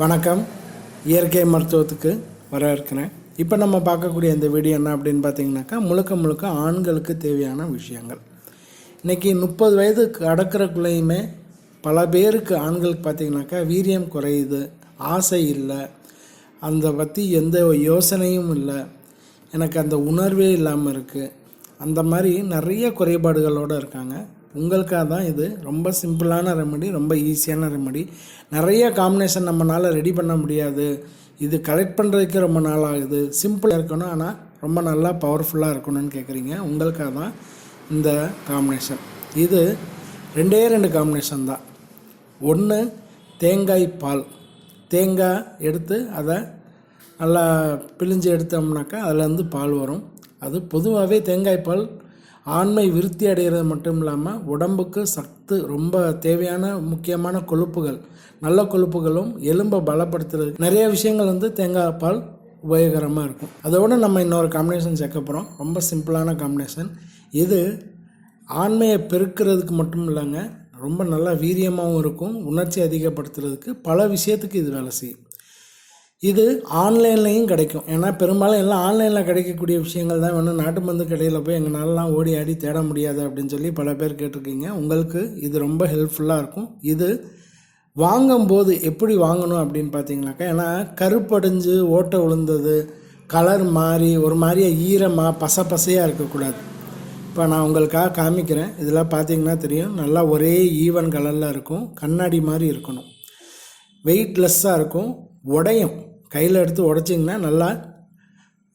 வணக்கம். இயற்கை மருத்துவத்துக்கு வரவேற்கிறேன். இப்போ நம்ம பார்க்கக்கூடிய இந்த வீடியோ என்ன அப்படின்னு பார்த்தீங்கன்னாக்கா முழுக்க முழுக்க ஆண்களுக்கு தேவையான விஷயங்கள். இன்றைக்கி முப்பது வயது கடக்கிறக்குள்ளேயுமே பல பேருக்கு ஆண்களுக்கு பார்த்தீங்கன்னாக்கா வீரியம் குறையுது ஆசை இல்லை அந்த பற்றி எந்த யோசனையும் இல்லை எனக்கு அந்த உணர்வே இல்லாமல் இருக்குது அந்த மாதிரி நிறைய குறைபாடுகளோடு இருக்காங்க. உங்களுக்காக தான் இது. ரொம்ப சிம்பிளான ரெமெடி ரொம்ப ஈஸியான ரெமெடி நிறைய காம்பினேஷன் நம்மளால் ரெடி பண்ண முடியாது. இது கலெக்ட் பண்ணுறதுக்கு ரொம்ப நாள் ஆகுது சிம்பிளாக இருக்கணும் ஆனால் ரொம்ப நல்லா பவர்ஃபுல்லாக இருக்கணும்னு கேட்குறீங்க உங்களுக்காக தான் இந்த காம்பினேஷன் இது ரெண்டே ரெண்டு காம்பினேஷன் தான். ஒன்று தேங்காய் பால். தேங்காய் எடுத்து அதை நல்லா பிழிஞ்சு எடுத்தோம்னாக்கா அதுலேருந்து பால் வரும். அது பொதுவாகவே தேங்காய் பால் ஆண்மை விருத்தி அடைகிறது மட்டும் இல்லாமல் உடம்புக்கு சத்து ரொம்ப தேவையான முக்கியமான கொழுப்புகள் நல்ல கொழுப்புகளும் எலும்பை பலப்படுத்துறது. நிறைய விஷயங்கள் வந்து தேங்காய் பால் உபயோகரமாக இருக்கும். அதோட நம்ம இன்னொரு காம்பினேஷன் சேர்க்க போகிறோம் ரொம்ப சிம்பிளான காம்பினேஷன் இது ஆண்மையை பெருக்கிறதுக்கு மட்டும் இல்லைங்க ரொம்ப நல்லா வீரியமாகவும் இருக்கும் உணர்ச்சி அதிகப்படுத்துறதுக்கு பல விஷயத்துக்கு இது வேலை செய்யும். இது ஆன்லைன்லேயும் கிடைக்கும். ஏன்னா பெரும்பாலும் எல்லாம் ஆன்லைனில் கிடைக்கக்கூடிய விஷயங்கள் தான் வேணும். நாட்டு மருந்து கடையில் போய் எங்களாலலாம் ஓடி ஆடி தேட முடியாது அப்படின்னு சொல்லி பல பேர் கேட்டிருக்கீங்க. உங்களுக்கு இது ரொம்ப ஹெல்ப்ஃபுல்லாக இருக்கும். இது வாங்கும்போது எப்படி வாங்கணும் அப்படின்னு பார்த்தீங்கன்னாக்கா ஏன்னா கருப்படைஞ்சு ஓட்டை விழுந்தது கலர் மாறி ஒரு மாதிரியே ஈரமாக பச பசையாக இருக்கக்கூடாது. இப்போ நான் உங்களுக்காக காமிக்கிறேன். இதெல்லாம் பார்த்தீங்கன்னா தெரியும். நல்லா ஒரே ஈவன் கலரில் இருக்கும். கண்ணாடி மாதிரி இருக்கணும். வெயிட்லெஸ்ஸாக இருக்கும். உடையும். கையில் எடுத்து உடைச்சிங்கன்னா நல்லா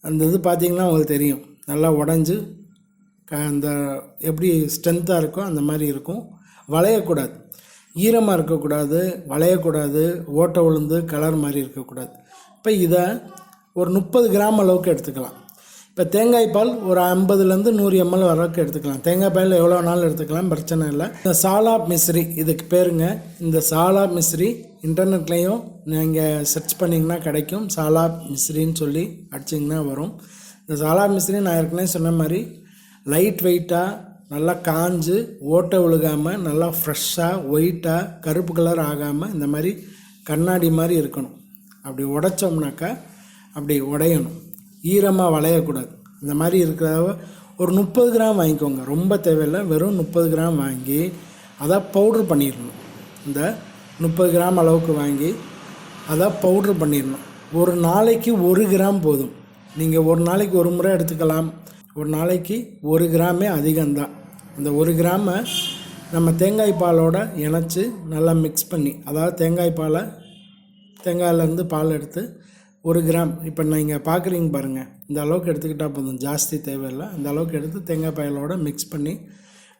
அந்த இது பார்த்தீங்கன்னா உங்களுக்கு தெரியும். நல்லா உடஞ்சி க அந்த எப்படி ஸ்ட்ரென்த்தாக இருக்கோ அந்த மாதிரி இருக்கும். வளையக்கூடாது. ஈரமாக இருக்கக்கூடாது வளையக்கூடாது ஓட்டை விழுந்து கலர் மாதிரி இருக்கக்கூடாது. இப்போ இதை ஒரு முப்பது கிராம் அளவுக்கு எடுத்துக்கலாம். இப்போ தேங்காய் பால் ஒரு ஐம்பதுலேருந்து நூறு எம்எல் வரவுக்கு எடுத்துக்கலாம். தேங்காய் பால் எவ்வளோ நாள் எடுத்துக்கலாம் பிரச்சனை இல்லை. இந்த சாலா மிஸ்ரி இதுக்கு பேருங்க. இந்த சாலா மிஸ்ரி இன்டர்நெட்லேயும் நீங்கள் சர்ச் பண்ணிங்கன்னா கிடைக்கும். சாலா மிஸ்ரின்னு சொல்லி அடிச்சிங்கன்னா வரும். இந்த சாலா மிஸ்ரி நான் ஏற்கனவே சொன்ன மாதிரி லைட் வெயிட்டாக நல்லா காஞ்சு ஓட்டை விழுகாமல் நல்லா ஃப்ரெஷ்ஷாக ஒயிட்டாக கருப்பு கலர் ஆகாமல் இந்த மாதிரி கண்ணாடி மாதிரி இருக்கணும். அப்படி உடைச்சோம்னாக்கா அப்படி உடையணும். ஈரமாக வளையக்கூடாது. இந்த மாதிரி இருக்கிறத ஒரு முப்பது கிராம் வாங்கிக்கோங்க. ரொம்ப தேவையில்லை. வெறும் முப்பது கிராம் வாங்கி அதை பவுட்ரு பண்ணிடணும். இந்த முப்பது கிராம் அளவுக்கு வாங்கி அதை பவுட்ரு பண்ணிடணும். ஒரு நாளைக்கு ஒரு கிராம் போதும். நீங்கள் ஒரு நாளைக்கு ஒரு முறை எடுத்துக்கலாம். ஒரு நாளைக்கு ஒரு கிராமே அதிகம்தான். இந்த ஒரு கிராமை நம்ம தேங்காய் பாலோட இணைச்சி நல்லா மிக்ஸ் பண்ணி அதாவது தேங்காய் பாலை தேங்காயிலேருந்து பால் எடுத்து ஒரு கிராம். இப்போ நீங்கள் பார்க்குறீங்க பாருங்கள் இந்த அளவுக்கு எடுத்துக்கிட்டால் போதும். ஜாஸ்தி தேவையில்லை. இந்த அளவுக்கு எடுத்து தேங்காய் பாலோட மிக்ஸ் பண்ணி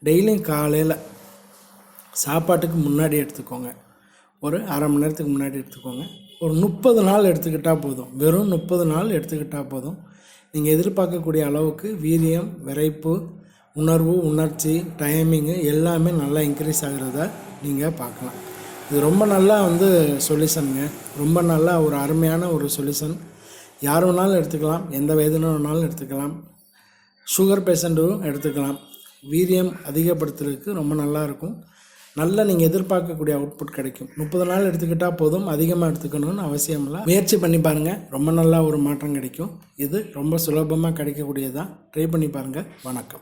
டெய்லியும் காலையில் சாப்பாட்டுக்கு முன்னாடி எடுத்துக்கோங்க. ஒரு அரை மணி நேரத்துக்கு முன்னாடி எடுத்துக்கோங்க. ஒரு முப்பது நாள் எடுத்துக்கிட்டால் போதும். வெறும் முப்பது நாள் எடுத்துக்கிட்டால் போதும். நீங்கள் எதிர்பார்க்கக்கூடிய அளவுக்கு வீரியம் விரைப்பு உணர்வு உணர்ச்சி டைமிங்கு எல்லாமே நல்லா இன்க்ரீஸ் ஆகிறத நீங்கள் பார்க்கலாம். இது ரொம்ப நல்லா வந்து சொல்யூஷனுங்க ரொம்ப நல்லா ஒரு அருமையான ஒரு சொல்யூஷன் யார் வேணாலும் எடுத்துக்கலாம். எந்த வயதுன்னு வேணாலும் எடுத்துக்கலாம். சுகர் பேஷண்ட்டும் எடுத்துக்கலாம். வீரியம் அதிகப்படுத்துறதுக்கு ரொம்ப நல்லா இருக்கும். நல்ல நீங்கள் எதிர்பார்க்கக்கூடிய அவுட்புட் கிடைக்கும். முப்பது நாள் எடுத்துக்கிட்டால் போதும் அதிகமாக எடுத்துக்கணும்னு அவசியம் இல்லை. முயற்சி பண்ணி பாருங்கள் ரொம்ப நல்லா ஒரு மாற்றம் கிடைக்கும். இது ரொம்ப சுலபமாக கிடைக்கக்கூடியதான் ட்ரை பண்ணி பாருங்கள் வணக்கம்.